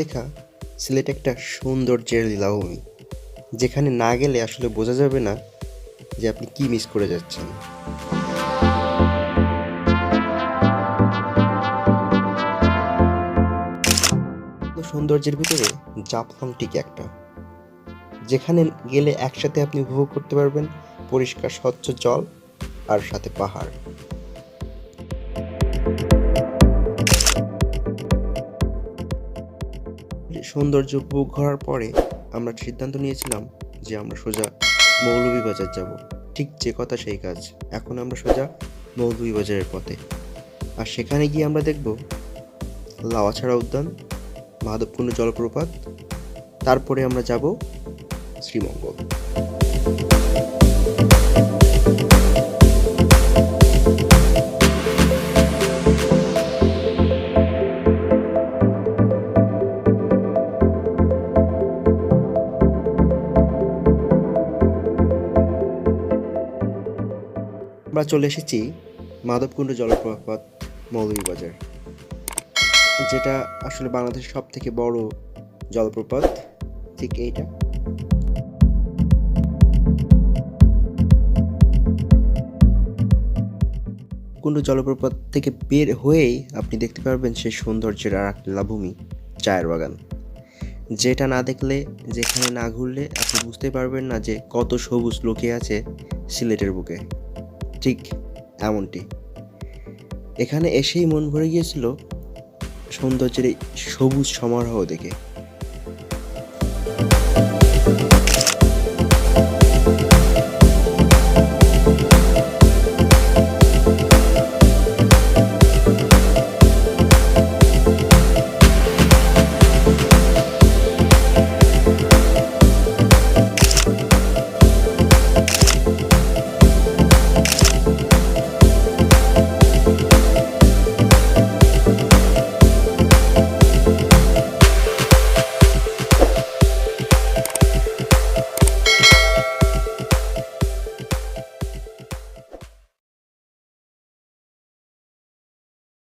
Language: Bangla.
দেখা সিলেট একটা সৌন্দর্যের লীলাভূমি, যেখানে না গেলে আসলে বোঝা যাবে না যে আপনি কি মিস করে যাচ্ছেন। সৌন্দর্যের ভিতরে জাফলং টিক একটা, যেখানে গেলে একসাথে আপনি উপভোগ করতে পারবেন পরিষ্কার স্বচ্ছ জল আর সাথে পাহাড়। সৌন্দর্য উপভোগ করার পরে আমরা সিদ্ধান্ত নিয়েছিলাম যে আমরা সোজা মৌলভীবাজার যাব। ঠিক যে কথা সেই কাজ। এখন আমরা সোজা মৌলভীবাজারের পথে। আর সেখানে গিয়ে আমরা দেখব লাওয়াছাড়া উদ্যান, মাধবকুণ্ড জলপ্রপাত, তারপরে আমরা যাব শ্রীমঙ্গল। আমরা চলে এসেছি মাধবকুণ্ড জলপ্রপাত মৌলভীবাজার, যেটা আসলে বাংলাদেশের সব থেকে বড় জলপ্রপাত, ঠিক এইটা। কুণ্ড জলপ্রপাত থেকে বের হয়েই আপনি দেখতে পারবেন সেই সৌন্দর্যের আর এক লাভূমি চায়ের বাগান, যেটা না দেখলে, যেখানে না ঘুরলে আপনি বুঝতে পারবেন না যে কত সবুজ লোকে আছে সিলেটের বুকে। ঠিক এমনটি। এখানে এসেই মন ভরে গিয়েছিল সৌন্দর্যের এই সবুজ সমারোহ দেখে।